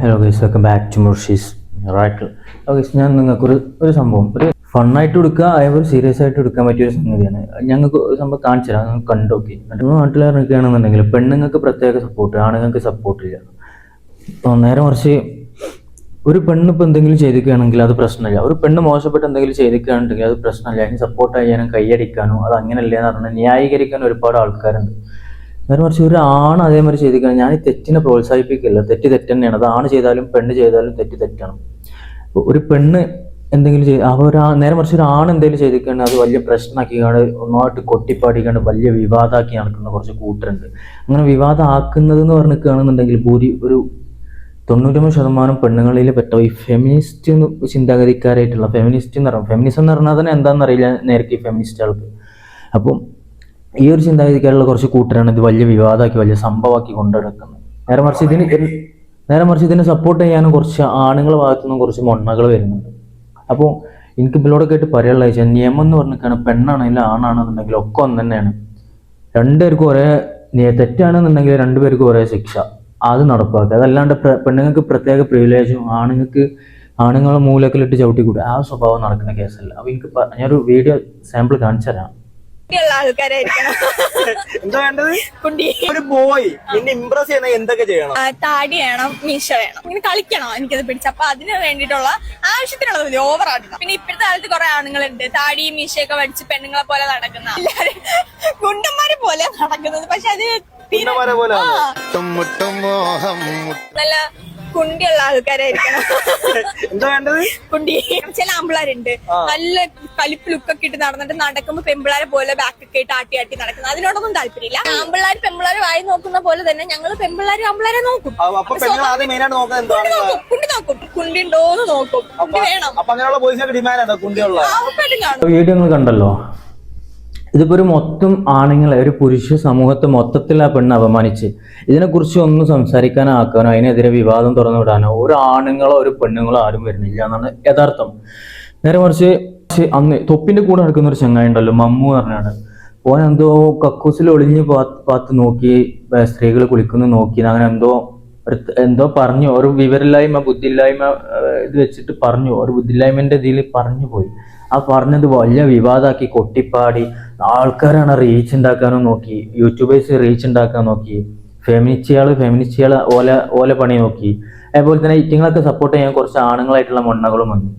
Hello guys welcome back to Murshi's right oh guys ഞാൻ നിങ്ങൾക്ക് ഒരു ഒരു സംഭവം ഒരു ഫണ്ണായിട്ട് എടുക്കുക അതേപോലെ സീരിയസ് ആയിട്ട് എടുക്കാൻ പറ്റിയ ഒരു സംഗതിയാണ്. ഞങ്ങൾക്ക് ഒരു സംഭവം കാണിച്ചു തരാം നിങ്ങൾ കണ്ടു നോക്കി. നമ്മൾ നാട്ടിൽ ഇറങ്ങിക്കുകയാണെന്നുണ്ടെങ്കിൽ പെണ്ണുങ്ങൾക്ക് പ്രത്യേക സപ്പോർട്ട് ആണുങ്ങൾക്ക് സപ്പോർട്ട് ഇല്ല. നേരെ മറിച്ച് ഒരു പെണ്ണ് ഇപ്പോൾ എന്തെങ്കിലും ചെയ്തിരിക്കുകയാണെങ്കിൽ അത് പ്രശ്നമില്ല. ഒരു പെണ്ണ് മോശപ്പെട്ട് എന്തെങ്കിലും ചെയ്തിരിക്കുകയാണെങ്കിൽ അത് പ്രശ്നമില്ല. അതിന് സപ്പോർട്ട് ചെയ്യാനും കൈയടിക്കാനോ അത് അങ്ങനെയല്ലേ എന്ന് പറഞ്ഞാൽ ന്യായീകരിക്കാൻ ഒരുപാട് ആൾക്കാരുണ്ട്. നേരെ മറിച്ച് ഒരാണ് അതേമാതിരി കഴിഞ്ഞാൽ ഞാൻ ഈ തെറ്റിനെ പ്രോത്സാഹിപ്പിക്കില്ല? തെറ്റ് തെറ്റ് തന്നെയാണ് അത് ആണ് ചെയ്താലും പെണ്ണ് ചെയ്താലും തെറ്റ് തെറ്റാണ്. ഒരു പെണ്ണ് എന്തെങ്കിലും ചെയ്ത് അവർ ഒരു നേരെ മറിച്ച് ഒരു ആണ് എന്തെങ്കിലും കഴിഞ്ഞാൽ അത് വലിയ പ്രശ്നമാക്കിയാണ് ഒന്നായിട്ട് കൊട്ടിപ്പാടിക്കാണ്ട് വലിയ വിവാദമാക്കി നടക്കുന്ന കുറച്ച് കൂട്ടരുണ്ട്. അങ്ങനെ വിവാദം ആക്കുന്നത് എന്ന് പറഞ്ഞിരിക്കുകയാണെന്നുണ്ടെങ്കിൽ ഭൂരി ഒരു തൊണ്ണൂറ്റൊമ്പത് ശതമാനം പെണ്ണുങ്ങളിൽ പെട്ട ഈ ഫെമിനിസ്റ്റ് ചിന്താഗതിക്കാരായിട്ടുള്ള ഫെമിനിസ്റ്റ് എന്ന് പറയുന്നത് ഫെമിനിസം എന്ന് പറഞ്ഞാൽ തന്നെ എന്താണെന്ന് അറിയില്ല നേരത്തെ ഫെമിനിസ്റ്റുകൾക്ക് അപ്പം ഈ ഒരു ചിന്താഗതിക്കാരുള്ള കുറച്ച് കൂട്ടരാണ് ഇത് വലിയ വിവാദമാക്കി വലിയ സംഭവമാക്കി കൊണ്ടുനടക്കുന്നത്. നേരെ മറിച്ച് ഇതിന് നേരെ മറിച്ച് ഇതിനെ സപ്പോർട്ട് ചെയ്യാനും കുറച്ച് ആണുങ്ങളെ ഭാഗത്തു നിന്നും കുറച്ച് മൊണ്ണകൾ വരുന്നുണ്ട്. അപ്പോൾ എനിക്ക് ഇവരോടൊക്കെ കേട്ട് പറയാനുള്ള വെച്ചാൽ നിയമം എന്ന് പറഞ്ഞിട്ടാണ് പെണ്ണാണെങ്കിലും ആണാണെന്നുണ്ടെങ്കിൽ ഒക്കെ ഒന്ന് തന്നെയാണ്. രണ്ടുപേർക്കും ഒരേ തെറ്റാണെന്നുണ്ടെങ്കിൽ രണ്ടുപേർക്കും ഒരേ ശിക്ഷ. അത് നടപ്പാക്കുക. അതല്ലാണ്ട് പെണ്ണുങ്ങൾക്ക് പ്രത്യേക പ്രിവിലേജും ആണുങ്ങൾക്ക് ആണുങ്ങളെ മൂലക്കിലിട്ട് ചവിട്ടിക്കൂടുക ആ സ്വഭാവം നടക്കുന്ന കേസല്ല. അപ്പോൾ എനിക്ക് ഞാനൊരു വീഡിയോ സാമ്പിൾ കാണിച്ചു തരാം കുട്ടിയുള്ള ആൾക്കാരായിരിക്കണം. എന്താ വേണ്ടത്? കുണ്ടി ഒരു ബോയ് നിന്നെ ഇംപ്രസ് ചെയ്യുന്ന എന്തൊക്കെ ചെയ്യണം? ആ, താടി വേണം മീശ വേണം. ഇങ്ങനെ കളിക്കണം എനിക്കത് പിടിച്ച. അപ്പൊ അതിന് വേണ്ടിയിട്ടുള്ള ആവശ്യത്തിനുള്ളത് മതി ഓവർ ആക്കണം പിന്നെ ഇപ്പോഴത്തെ കാലത്ത് കുറെ ആണുങ്ങളുണ്ട്. താടിയും മീശയൊക്കെ വടിച്ച് പെണ്ണുങ്ങളെ പോലെ നടക്കുന്ന എല്ലാരും ഗുണ്ടന്മാരെ പോലെ നടക്കുന്നത്. പക്ഷെ അത് തീരെ- ഗുണ്ടന്മാരെ പോലെ ആ, നല്ല കുണ്ടിയുള്ള ആൾക്കാരായിരിക്കണം. എന്താ വേണ്ടത്? കുണ്ടി. ചില ആമ്പിളാരുണ്ട് നല്ല കലിപ്പ് ലുക്കൊക്കെ ഇട്ട് നടന്നിട്ട് നടക്കുമ്പോ പെമ്പിളാരെ പോലെ ബാക്കൊക്കെ ഇട്ട് ആട്ടി ആട്ടി നടക്കുന്നത് അതിനോടൊന്നും താല്പര്യമില്ല. ആമ്പിളാർ പെമ്പിള്ളാര് വായി നോക്കുന്ന പോലെ തന്നെ ഞങ്ങൾ പെമ്പിള്ളാര് ആമ്പിളാരെ നോക്കും. കുണ്ടി എന്താണ്? നോക്കും കുണ്ടി ഉണ്ടോന്ന് നോക്കും. കുണ്ടി വേണം. വീഡിയോ കണ്ടല്ലോ? ഇതിപ്പോ ഒരു മൊത്തം ആണുങ്ങളെ ഒരു പുരുഷ സമൂഹത്തെ മൊത്തത്തിൽ ആ പെണ്ണ് അപമാനിച്ച്. ഇതിനെക്കുറിച്ച് ഒന്നും സംസാരിക്കാനോ ആക്കാനോ അതിനെതിരെ വിവാദം തുറന്നു വിടാനോ ഒരു ആണുങ്ങളോ ഒരു പെണ്ണുങ്ങളോ ആരും വരുന്നില്ല എന്നാണ് യഥാർത്ഥം. നേരെ മറിച്ച് അന്ന് തൊപ്പിന്റെ കൂടെ നടക്കുന്ന ഒരു ചങ്ങായി ഉണ്ടല്ലോ മമ്മു പറഞ്ഞാണ്. ഓൻ എന്തോ കക്കൂസിൽ ഒളിഞ്ഞ് പാത്ത് നോക്കി സ്ത്രീകൾ കുളിക്കുന്നു നോക്കി അങ്ങനെ എന്തോ എന്തോ പറഞ്ഞു. ഒരു വിവരമില്ലായ്മ ബുദ്ധിയില്ലായ്മ ഇത് വെച്ചിട്ട് പറഞ്ഞു. ഒരു ബുദ്ധിയില്ലായ്മന്റെ ഇതിൽ പറഞ്ഞു പോയി. ആ പറഞ്ഞത് വലിയ വിവാദമാക്കി കൊട്ടിപ്പാടി. ആൾക്കാരാണ് റീച്ച് ഉണ്ടാക്കാനും നോക്കി. യൂട്യൂബേഴ്സ് റീച്ച് ഉണ്ടാക്കാൻ നോക്കി. ഫെമിനിസ്റ്റുകൾ ഫെമിനിസ്റ്റുകൾ ഓല ഓല പണി നോക്കി. അതുപോലെ തന്നെ ഇറ്റിങ്ങളൊക്കെ സപ്പോർട്ട് ചെയ്യാൻ കുറച്ച് ആണുങ്ങളായിട്ടുള്ള മണ്ണകളും വന്നു.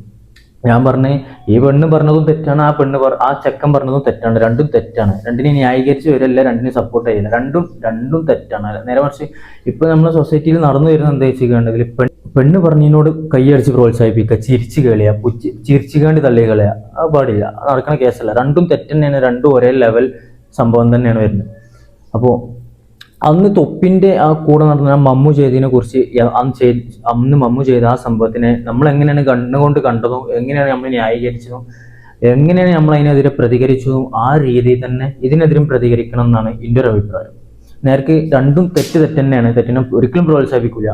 ഞാൻ പറഞ്ഞേ ഈ പെണ്ണ് പറഞ്ഞതും തെറ്റാണ് ആ പെണ്ണ് ആ ചെക്കൻ പറഞ്ഞതും തെറ്റാണ് രണ്ടും തെറ്റാണ്. രണ്ടിനെ ന്യായീകരിച്ച് വരില്ല രണ്ടിനെ സപ്പോർട്ട് ചെയ്യില്ല. രണ്ടും രണ്ടും തെറ്റാണ്. നേരെ മറിച്ച് ഇപ്പൊ നമ്മുടെ സൊസൈറ്റിയിൽ നടന്നു വരുന്ന എന്താ വെച്ചിട്ടുണ്ടെങ്കിൽ പെണ്ണ് പറഞ്ഞതിനോട് കൈയടിച്ച് പ്രോത്സാഹിപ്പിക്കുക ചിരിച്ചു കളിയുക ചിരിച്ചു കേണ്ടി തള്ളി കളയുക അത് പാടില്ല. നടക്കുന്ന കേസല്ല. രണ്ടും തെറ്റ് തന്നെയാണ് രണ്ടും ഒരേ ലെവൽ സംഭവം തന്നെയാണ് വരുന്നത്. അപ്പോൾ അന്ന് തൊപ്പിന്റെ ആ കൂടെ നടന്ന മമ്മു ചെയ്തതിനെ കുറിച്ച് അന്ന് മമ്മു ചെയ്ത ആ സംഭവത്തിനെ നമ്മൾ എങ്ങനെയാണ് കണ്ണുകൊണ്ട് കണ്ടതും എങ്ങനെയാണ് നമ്മൾ ന്യായീകരിച്ചതും എങ്ങനെയാണ് നമ്മൾ അതിനെതിരെ പ്രതികരിച്ചതും ആ രീതിയിൽ തന്നെ ഇതിനെതിരും പ്രതികരിക്കണം എന്നാണ് എന്റെ ഒരു അഭിപ്രായം. നേർക്ക് രണ്ടും തെറ്റ് തെറ്റ് തന്നെയാണ്. തെറ്റിനെ ഒരിക്കലും പ്രോത്സാഹിപ്പിക്കില്ല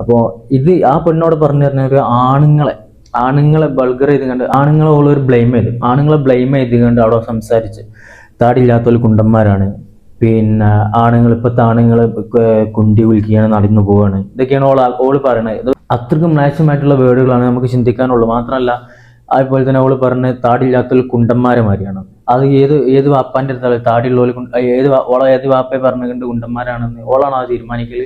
അപ്പോൾ ഇത് ആ പെണ്ണോട് പറഞ്ഞു തരുന്ന ഒരു ആണുങ്ങളെ ആണുങ്ങളെ ബൾഗർ ചെയ്ത് കണ്ട് ആണുങ്ങളെ ഒരു ബ്ലെയിം ചെയ്ത്. ആണുങ്ങളെ ബ്ലെയിം ചെയ്ത് കണ്ട് അവിടെ സംസാരിച്ച്. താടിയില്ലാത്തവർ കുണ്ടന്മാരാണ്. പിന്നെ ആണുങ്ങൾ ഇപ്പോഴത്തെ ആണുങ്ങൾ കുണ്ടി വിളിക്കുകയാണ് നടന്നു പോവാണ് ഇതൊക്കെയാണ് ഓൾ ഓൾ പറയണത്. അത്രക്കും നാശമായിട്ടുള്ള വേർഡുകളാണ് നമുക്ക് ചിന്തിക്കാനുള്ളൂ. മാത്രമല്ല അതുപോലെ തന്നെ ഓൾ പറഞ്ഞ താടില്ലാത്ത കുണ്ടന്മാരെ മാതിരിയാണ്. അത് ഏത് ഏത് വാപ്പാന്റെ അടുത്താണ് താടിയുള്ളവർ ഏത് ഓള ഏത് വാപ്പയെ പറഞ്ഞുകൊണ്ട് കുണ്ടന്മാരാണെന്ന് ഓളാണ് ആ തീരുമാനിക്കൽ.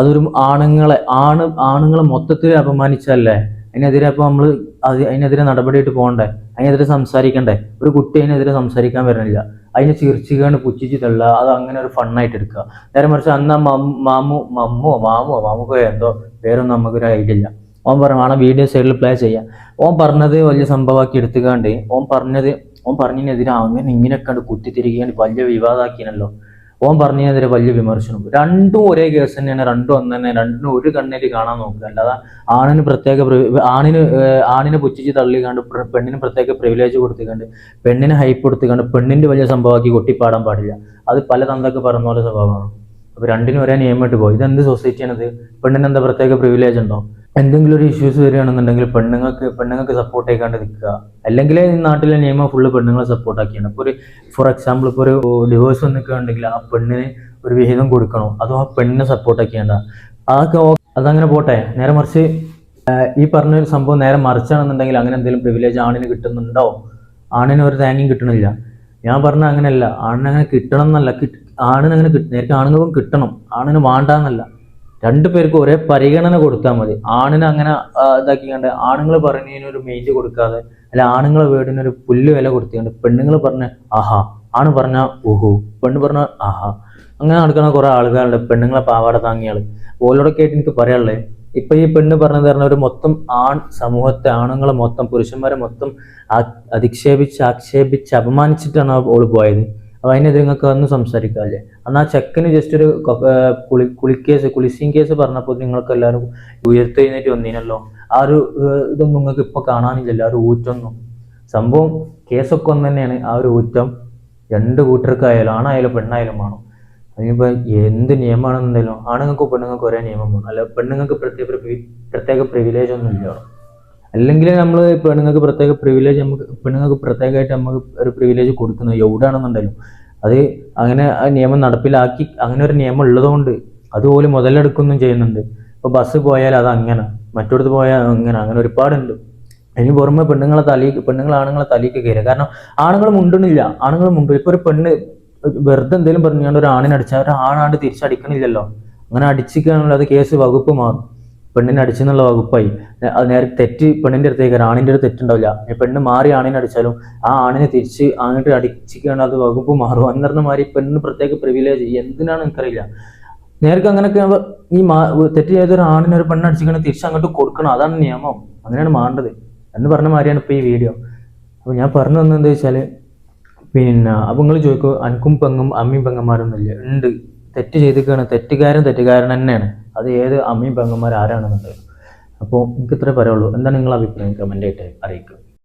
അതൊരു ആണുങ്ങളെ ആണ് ആണുങ്ങളെ മൊത്തത്തിൽ അപമാനിച്ചല്ലേ അതിനെതിരെ അപ്പൊ നമ്മൾ അത് അതിനെതിരെ നടപടിയിട്ട് പോകണ്ടേ? അതിനെതിരെ സംസാരിക്കണ്ടേ? ഒരു കുട്ടി അതിനെതിരെ സംസാരിക്കാൻ വരുന്നില്ല. അതിനെ ചിരിച്ചുകൊണ്ട് പുച്ഛിച്ച് തള്ളുക. അത് അങ്ങനെ ഒരു ഫണ്ണായിട്ട് എടുക്കുക. നേരെ മറിച്ച് അന്ന് മാമു മമ്മോ മാമോ മാമുക്കോ എന്തോ പേരൊന്നും നമുക്കൊരു ഐഡിയ ഇല്ല. ഓൻ പറഞ്ഞു വേണം വീഡിയോ സൈഡിൽ പ്ലേ ചെയ്യാം. ഓൻ പറഞ്ഞത് വലിയ സംഭവമാക്കി എടുത്തുകാണ്ട് ഓൻ പറഞ്ഞത് ഓൻ പറഞ്ഞതിനെതിരെ അങ്ങനെ ഇങ്ങനെയൊക്കെ കണ്ട് തിരികെയാണ് വലിയ വിവാദമാക്കിയനല്ലോ ഓൻ പറഞ്ഞതിനെതിരെ വലിയ വിമർശനം. രണ്ടും ഒരേ കേസ് തന്നെയാണ് രണ്ടും ഒന്ന് തന്നെ രണ്ടും ഒരു കണ്ണിൽ കാണാൻ നോക്കുക. അല്ലാതെ ആണിന് പ്രത്യേക പ്രി- ആണിന് ആണിനെ പുച്ഛിച്ച് തള്ളിക്കാണ്ട് പെണ്ണിന് പ്രത്യേക പ്രിവിലേജ് കൊടുത്തിക്കാണ്ട് പെണ്ണിന് ഹൈപ്പ് കൊടുത്തിക്കാണ്ട് പെണ്ണിന്റെ വലിയ സംഭവമാക്കി കൊട്ടിപ്പാടാൻ പാടില്ല. അത് പല തന്തൊക്കെ പറഞ്ഞ പോലെ സ്വഭാവമാണ്. അപ്പൊ രണ്ടിനും ഒരേ നിയമമായിട്ട് പോകും ഇതെന്ത് സൊസൈറ്റിയാണത് പെണ്ണിന് എന്താ പ്രത്യേക പ്രിവിലേജ് ഉണ്ടോ? എന്തെങ്കിലും ഒരു ഇഷ്യൂസ് വരികയാണെന്നുണ്ടെങ്കിൽ പെണ്ണുങ്ങൾക്ക് പെണ്ണുങ്ങൾക്ക് സപ്പോർട്ട് ആയിക്കാണ്ട് നിൽക്കുക. അല്ലെങ്കിൽ ഈ നാട്ടിലെ നിയമം ഫുള്ള് പെണ്ണുങ്ങളെ സപ്പോർട്ട് ആക്കിയാണ്. ഇപ്പോൾ ഒരു ഫോർ എക്സാമ്പിൾ ഇപ്പോൾ ഒരു ഡിവോഴ്സ് വന്നിക്കുകയാണെങ്കിൽ ആ പെണ്ണിന് ഒരു വിഹിതം കൊടുക്കണോ? അതോ ആ പെണ്ണിനെ സപ്പോർട്ട് ആക്കിയാണ്ട? അതൊക്കെ അതങ്ങനെ പോട്ടെ. നേരെ മറിച്ച് ഈ പറഞ്ഞ ഒരു സംഭവം നേരെ മറിച്ചാണെന്നുണ്ടെങ്കിൽ അങ്ങനെ എന്തെങ്കിലും പ്രിവിലേജ് ആണിന് കിട്ടുന്നുണ്ടോ? ആണിന് ഒരു തേങ്ങയും കിട്ടണില്ല. ഞാൻ പറഞ്ഞ അങ്ങനെയല്ല. ആണിനെ അങ്ങനെ കിട്ടണം എന്നല്ല. ആണിന് അങ്ങനെ നേരത്തെ ആണുങ്ങൾക്കും കിട്ടണം. ആണിന് വേണ്ടാന്നല്ല. രണ്ടു പേർക്കും ഒരേ പരിഗണന കൊടുത്താൽ മതി. ആണിന് അങ്ങനെ ഇതാക്കി കണ്ട് ആണുങ്ങൾ പറഞ്ഞതിനൊരു മെയിന്റ് കൊടുക്കാതെ അല്ല ആണുങ്ങളെ വീടിന് ഒരു പുല്ല് വില കൊടുത്തുകൊണ്ട് പെണ്ണുങ്ങൾ പറഞ്ഞ ആഹാ. ആണ് പറഞ്ഞ ഓഹോ പെണ്ണ് പറഞ്ഞ ആഹാ. അങ്ങനെ നടക്കുന്ന കുറെ ആളുകളുണ്ട് പെണ്ണുങ്ങളെ പാവാട താങ്ങിയ ആൾ ഓലോടൊക്കെ ആയിട്ട് എനിക്ക് പറയാനുള്ളത് ഇപ്പൊ ഈ പെണ്ണ് പറഞ്ഞത് പറഞ്ഞ ഒരു മൊത്തം ആൺ സമൂഹത്തെ ആണുങ്ങളെ മൊത്തം പുരുഷന്മാരെ മൊത്തം അധിക്ഷേപിച്ച് ആക്ഷേപിച്ച് അപമാനിച്ചിട്ടാണ് ഓൾ പോയത്. അപ്പൊ അതിനെതിരെ നിങ്ങൾക്ക് വന്ന് സംസാരിക്കാല്ലേ എന്നാൽ ആ ചെക്കന് ജസ്റ്റ് ഒരു കുളി കുളിക്കേസ് കുളിസിങ് കേസ് പറഞ്ഞപ്പോൾ നിങ്ങൾക്ക് എല്ലാവരും ഉയർത്തെഴുന്നേറ്റ് വന്നീനല്ലോ. ആ ഒരു ഇതൊന്നും നിങ്ങൾക്ക് ഇപ്പൊ കാണാനില്ല എല്ലാവരും ഊറ്റൊന്നും. സംഭവം കേസൊക്കെ ഒന്ന് തന്നെയാണ് ആ ഒരു ഊറ്റം രണ്ട് കൂട്ടർക്കായാലും ആണായാലും പെണ്ണായാലും വേണം. അതിനിപ്പോ എന്ത് നിയമമാണെന്നുണ്ടെങ്കിലും ആണുങ്ങൾക്കും പെണ്ണുങ്ങൾക്കും ഒരേ നിയമം വേണം. അല്ല പെണ്ണുങ്ങൾക്ക് പ്രത്യേക പ്രത്യേക പ്രിവിലേജ് ഒന്നും ഇല്ല. അല്ലെങ്കിൽ നമ്മൾ പെണ്ണുങ്ങൾക്ക് പ്രത്യേക പ്രിവിലേജ് നമുക്ക് പെണ്ണുങ്ങൾക്ക് പ്രത്യേകമായിട്ട് നമുക്ക് ഒരു പ്രിവിലേജ് കൊടുക്കുന്നത് എവിടെയാണെന്നുണ്ടല്ലോ അത് അങ്ങനെ ആ നിയമം നടപ്പിലാക്കി അങ്ങനെ ഒരു നിയമം ഉള്ളതുകൊണ്ട് അതുപോലെ മുതലെടുക്കുന്നു ചെയ്യുന്നുണ്ട്. ഇപ്പൊ ബസ് പോയാൽ അത് അങ്ങനെ മറ്റൊടത്ത് പോയാൽ അങ്ങനെ അങ്ങനെ ഒരുപാടുണ്ട്. ഇനി പുറമെ പെണ്ണുങ്ങളെ തലി പെണ്ണുങ്ങൾ ആണുങ്ങളെ തലേക്ക് കയറുക. കാരണം ആണുങ്ങൾ മുണ്ടണില്ല ആണുങ്ങൾ മുണ്ട് ഇപ്പൊ ഒരു പെണ്ണ് വെറുതെ എന്തെങ്കിലും പറഞ്ഞുകൊണ്ട് ഒരു ആണിനടിച്ചാൽ ഒരു ആണാണ്ട് തിരിച്ചടിക്കണില്ലല്ലോ. അങ്ങനെ അടിച്ചിക്കുകയാണെങ്കിൽ അത് കേസ് വകുപ്പ് മാറും. പെണ്ണിനെ അടിച്ചെന്നുള്ള വകുപ്പായി. അത് നേരെ തെറ്റ് പെണ്ണിന്റെ അടുത്തേക്ക് ആണിന്റെ ഒരു തെറ്റുണ്ടാവില്ല. പെണ്ണ് മാറി ആണിനെ അടിച്ചാലും ആ ആണിനെ തിരിച്ച് അങ്ങോട്ട് അടിച്ചിക്കുകയാണ് അത് വകുപ്പ് മാറും അന്നറിഞ്ഞ മാറി പെണ്ണിന് പ്രത്യേക പ്രിവിലേജ് എന്തിനാണ് എനിക്കറിയില്ല. നേരത്തെ അങ്ങനെയൊക്കെ ഈ മാ തെറ്റ് ചെയ്തൊരു ആണിനെ ഒരു പെണ്ണ് അടിച്ചിങ്ങനെ തിരിച്ച് അങ്ങോട്ട് കൊടുക്കണം. അതാണ് നിയമം. അങ്ങനെയാണ് മാറേണ്ടത് എന്ന് പറഞ്ഞ മാതിരിയാണ് ഇപ്പൊ ഈ വീഡിയോ അപ്പോൾ ഞാൻ പറഞ്ഞു തന്നെ എന്താ വെച്ചാൽ പിന്നെ അപ്പൊ നിങ്ങൾ ചോദിക്കും അനക്കും പെങ്ങും അമ്മയും പെങ്ങന്മാരൊന്നുമില്ല ഉണ്ട്. തെറ്റ് ചെയ്തിക്കാണ് തെറ്റുകാരൻ തെറ്റുകാരൻ തന്നെയാണ്. അത് ഏത് അമ്മയും പെങ്ങന്മാർ ആരാണെന്നുണ്ടെങ്കിലും. അപ്പോൾ എനിക്ക് ഇത്രേ പറയുള്ളൂ. എന്താണ് നിങ്ങളുടെ അഭിപ്രായം? കമന്റ് ആയിട്ട് അറിയിക്കുക.